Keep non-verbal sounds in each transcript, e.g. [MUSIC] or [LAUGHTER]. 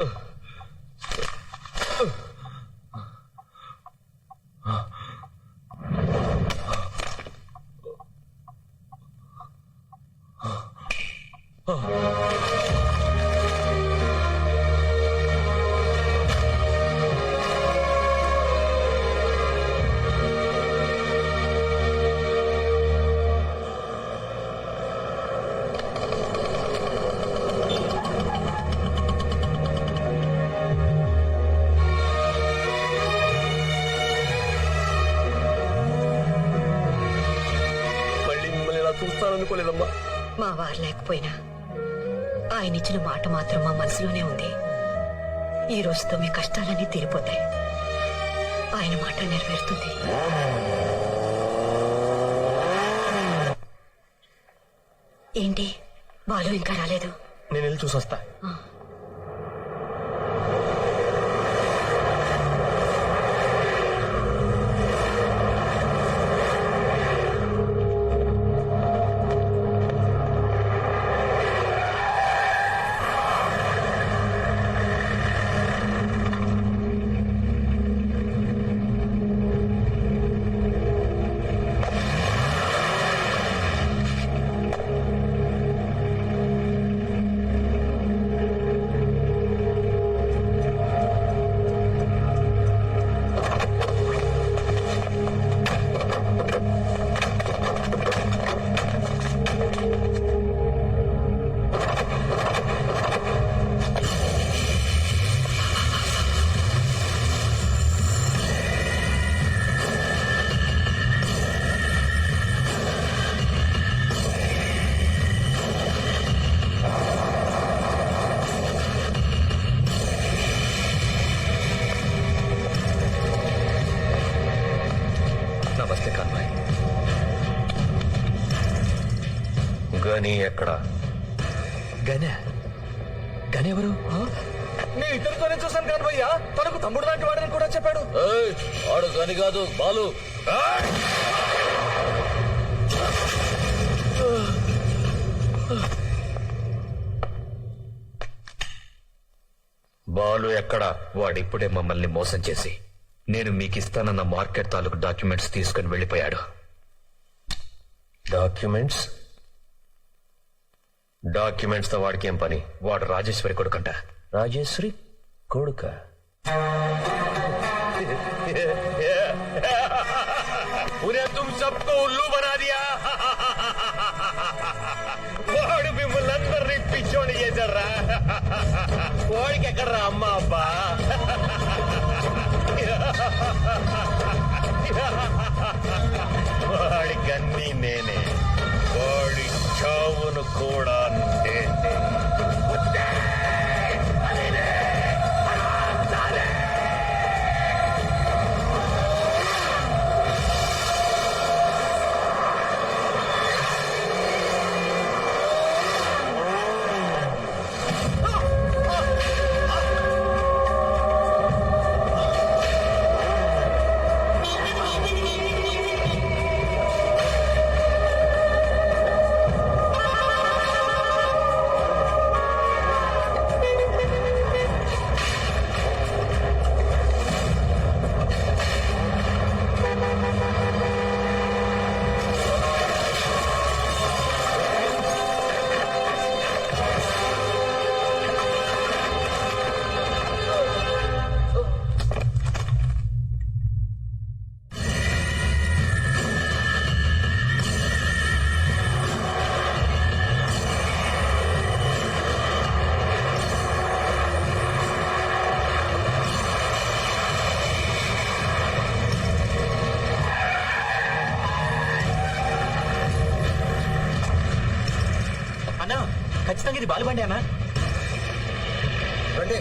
Ugh. మా వారు లేకపోయినా ఆయన ఇచ్చిన మాట మాత్రం మా మనసులోనే ఉంది. ఈ రోజుతో మీ కష్టాలన్నీ తీరిపోతాయి. ఆయన మాట నెరవేరుతుంది. ఏంటి? బాలు ఇంకా రాలేదు. నేను వెళ్ళి చూసొస్తా. గని ఎక్కడ? గనే. గనే ఎవరు నేను చూసాను కాదు భయ్యా. తనకు తమ్ముడు లాంటి వాడని కూడా చెప్పాడు. వాడు గని కాదు బాలు. బాలు ఎక్కడ? వాడిప్పుడే మమ్మల్ని మోసం చేసి. నేను మీకు ఇస్తానన్న మార్కెట్ తాలూకు డాక్యుమెంట్స్ తీసుకుని వెళ్ళిపోయాడు. డాక్యుమెంట్స్? డాక్యుమెంట్స్తో వాడికి ఏం పని? వాడు రాజేశ్వరి కొడుకంట. రాజేశ్వరి కొడుక? తుమ్ చేశారా ఎక్కడ అమ్మా అబ్బా? చావును అన్నా ఖచ్చితంగా ఇది బాలుబండి అన్నా. రండి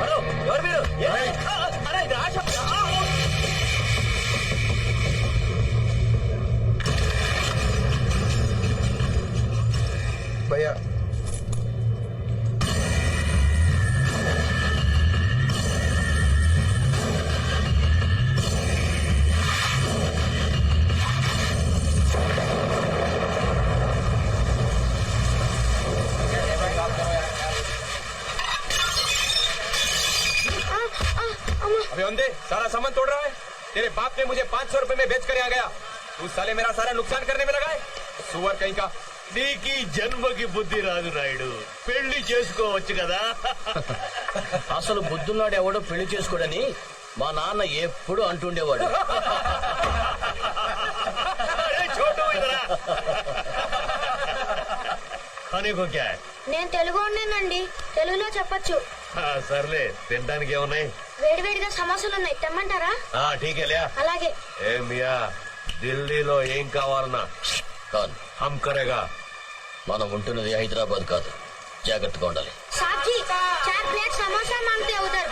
హలో ఎవరు మీరు? ఇది ఆశ. భయ్యా तेरे बाप ने मुझे पाँच सौ रुपए में बेच कर यहाँ गया तू साले मेरा सारा नुकसान करने में लगा है सुअर कहीं का నీకు ఈ జన్మకి బుద్ధి రాదు నాయుడు పెళ్లి చేసుకోవచ్చు కదా [LAUGHS] అసలు బుద్ధున్నాడు ఎవడో పెళ్లి చేసుకోడని మా నాన్న ఎప్పుడు అంటుండేవాడు [LAUGHS] అరే చోటు ఇదరా అనేకో క్యా నేను తెలుగు ఉన్నానండి తెలుగులో చెప్పొచ్చు ఆ, సర్లే తినడానికి ఏమున్నాయి వేడివేడిగా సమోసాలు ఉన్నాయి తెమ్మంటారా ఆ ఠీకే లే అలాగే ఏ మియా ఢిల్లీలో ఏం కావాలన్నా కాదు హమ్ కరేగా మనం ఉంటున్నది హైదరాబాద్ కాదు జాగ్రత్తగా ఉండాలి साहब जी चार प्लेट समोसा मांगते हैं उधर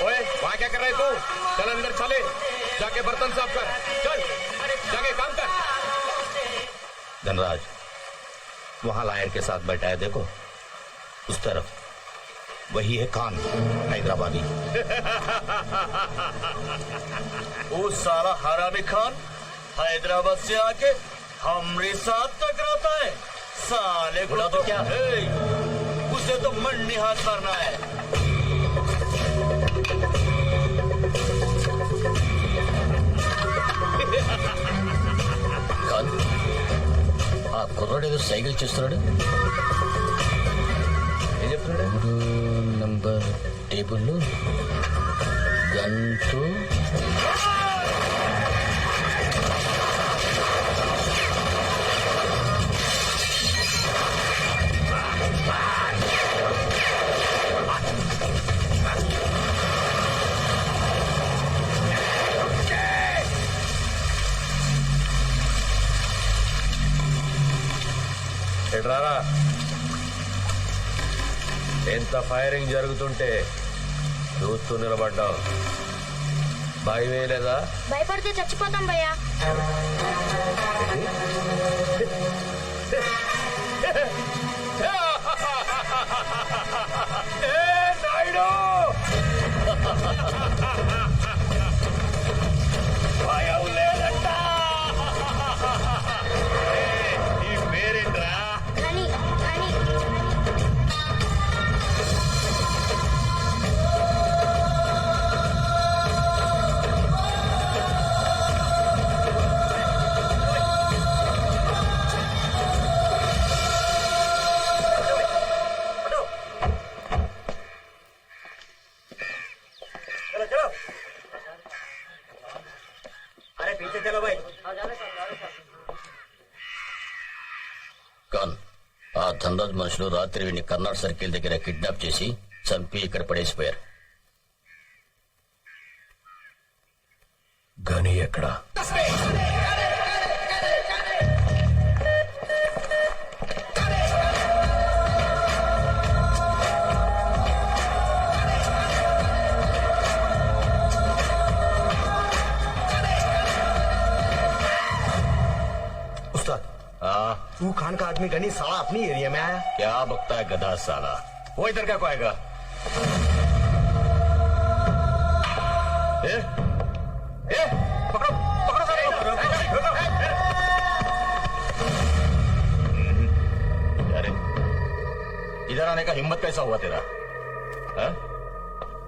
ओए वहाँ क्या कर रहे तू चल अंदर चले जाके बर्तन साफ कर चल जाके काम कर धनराज वहां लायर के साथ बैठा है देखो उस तरफ वही है खान हैदराबादी [LAUGHS] वो साला हरामी खान हैदराबाद से आके हमरे साथ टकराता है साले को तो क्या है उसे तो मंडी हाथ मारना है కాదు ఆ కుర్రాడు ఏదో సైకిల్ చేస్తున్నాడు ఏం చెప్తున్నాడు మూడు నంబర్ టేబుల్ గంటు ఎట్రారా ఎంత ఫైరింగ్ జరుగుతుంటే చూస్తూ నిలబడ్డావు. భయమే లేదా? భయపడితే చచ్చిపోతాం భయ్యా. ఆ మనుషులు రాత్రి వీడిని కర్నాడ్ సర్కిల్ దగ్గర కిడ్నాప్ చేసి చంపి ఇక్కడ పడేసిపోయారు. आदमी गनी साला अपनी एरिया में आया क्या बकता है गधा साला वो इधर क्या आएगा ए? ए? पकड़ो पकड़ो सारे को। रुको। अरे इधर आने का हिम्मत कैसा हुआ तेरा हा?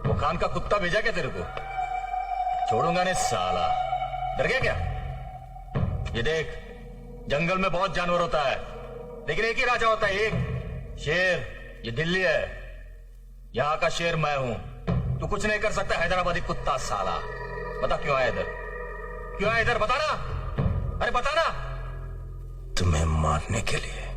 वो खान का कुत्ता भेजा क्या तेरे को छोड़ूँगा नहीं साला डर गया क्या ये देख जंगल में बहुत जानवर होता है लेकिन एक ही राजा होता है, एक। शेर, ये दिल्ली है। यहाँ का शेर मैं हूँ। तू कुछ नहीं कर सकता, हैदराबादी कुत्ता साला। बता क्यों आया इधर? क्यों आया इधर? बताना। अरे बताना। तुम्हें मारने के लिए